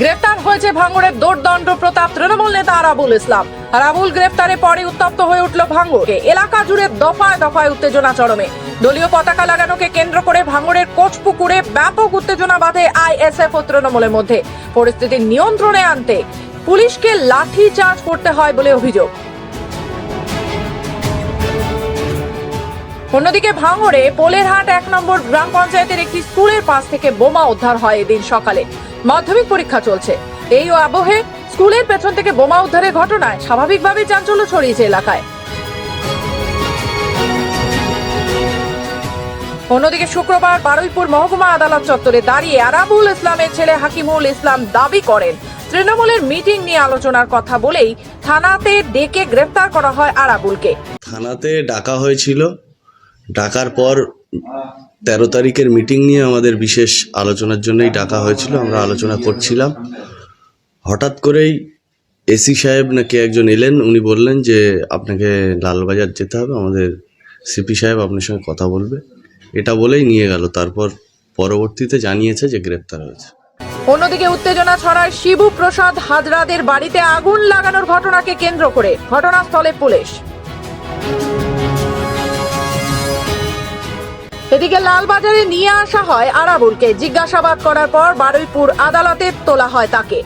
গ্রেফতার হয়েছে ভাঙড়ের দোর্দণ্ড প্রতাপ তৃণমূল নেতা আরাবুল ইসলাম। আরাবুল গ্রেফতারে পরে উত্তপ্ত হয়ে উঠল ভাঙড় এলাকা জুড়ে দফায় দফায় উত্তেজনা চরমে। দলীয় পতাকা লাগানোকে কেন্দ্র করে ভাঙড়ের কোচপুকুরে ব্যাপক উত্তেজনা বাঁধে আইএসএফ ও তৃণমূলের মধ্যে। পরিস্থিতি নিয়ন্ত্রণে আনতে পুলিশকে লাঠি চার্জ করতে হয় বলে অভিযোগ। অন্যদিকে ভাঙড়ে পোলেরহাট এক নম্বর গ্রাম পঞ্চায়েতের একটি স্কুলের পাশ থেকে বোমা উদ্ধার হয় এদিন সকালে। মাধ্যমিক পরীক্ষা চলছে। এই আবহে স্কুলের পেছন থেকে বোমা উদ্ধারের ঘটনায় স্বাভাবিকভাবে চাঞ্চল্য ছড়িয়েছে এলাকায়। অন্যদিকে শুক্রবার বারুইপুর মহকুমা আদালত চত্বরে দাঁড়িয়ে আরাবুল ইসলামের ছেলে হাকিমুল ইসলাম দাবি করেন, তৃণমূলের মিটিং নিয়ে আলোচনার কথা বলেই থানাতে ডেকে গ্রেফতার করা হয় আরাবুলকে থানাতে ডাকা হয়েছিল ডাকার পর তেরো তারিখের মিটিং নিয়ে আমাদের বিশেষ আলোচনার জন্যই ডাকা হয়েছিল, আমরা আলোচনা করছিলাম। হঠাৎ করেই এসি সাহেব নাকি একজন এলেন, উনি বললেন যে আপনাকে লালবাজার যেতে হবে, আমাদের সিপি সাহেব আপনার সঙ্গে কথা বলবে। এটা বলেই নিয়ে গেল, তারপর পরবর্তীতে জানিয়েছে যে গ্রেপ্তার হয়েছে। অন্যদিকে উত্তেজনা ছড়ায় শিবু প্রসাদ হাজরাদের বাড়িতে আগুন লাগানোর ঘটনাকে কেন্দ্র করে, ঘটনাস্থলে পুলিশ। এদিকে লালবাজারে নিয়ে আসা হয় আরাবুলকে। জিজ্ঞাসাবাদ করার পর বারুইপুর আদালতে তোলা হয় তাকে।